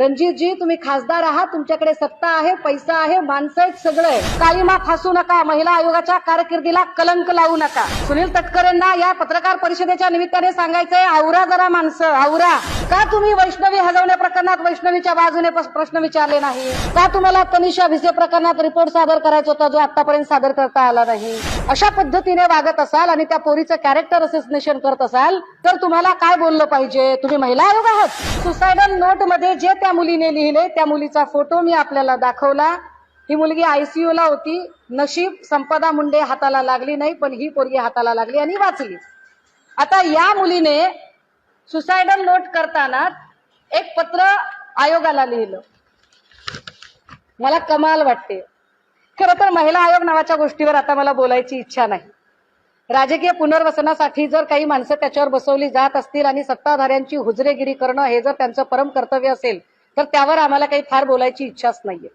रणजितजी तुम्ही खासदार आहात तुमच्याकडे सत्ता आहे पैसा आहे माणसं आहेत सगळं. आहे काळीमा फासू नका महिला आयोगाच्या कारकिर्दीला कलंक लावू नका. सुनील तटकरेंना या पत्रकार परिषदेच्या निमित्ताने सांगायचंय आवरा जरा माणसं आवरा. का तुम्ही वैष्णवी हजवण्या प्रकरणात वैष्णवीच्या बाजूने प्रश्न विचारले नाही? का तुम्हाला तनिषा भिसे प्रकरणात रिपोर्ट सादर करायचा होता जो आतापर्यंत सादर करता आला नाही? अशा पद्धतीने वागत असाल आणि त्या पोरीचं कॅरेक्टर असेसिनेशन करत असाल तर तुम्हाला काय बोललं पाहिजे? तुम्ही महिला आयोग आहात. सुसायडल नोटमध्ये जे त्या मुलीने लिहिले त्या मुलीचा फोटो मी आपल्याला दाखवला. ही मुलगी आयसीयू ला होती. नशीब संपदा मुंडे हाताला लागली नाही पण ही पोरगी हाताला लागली आणि वाचली. आता या मुलीने सुसायडल नोट करताना एक पत्र आयोगाला लिहिलं. मला कमाल वाटते. खरं तर महिला आयोग नावाच्या गोष्टीवर आता मला बोलायची इच्छा नाही. राजकीय पुनर्वसनासाठी जर काही माणसं त्याच्यावर बसवली जात असतील आणि सत्ताधाऱ्यांची हुजरेगिरी करणं हे जर त्यांचं परम कर्तव्य असेल तर त्यावर आम्हाला काही फार बोलायची इच्छाच नाहीये.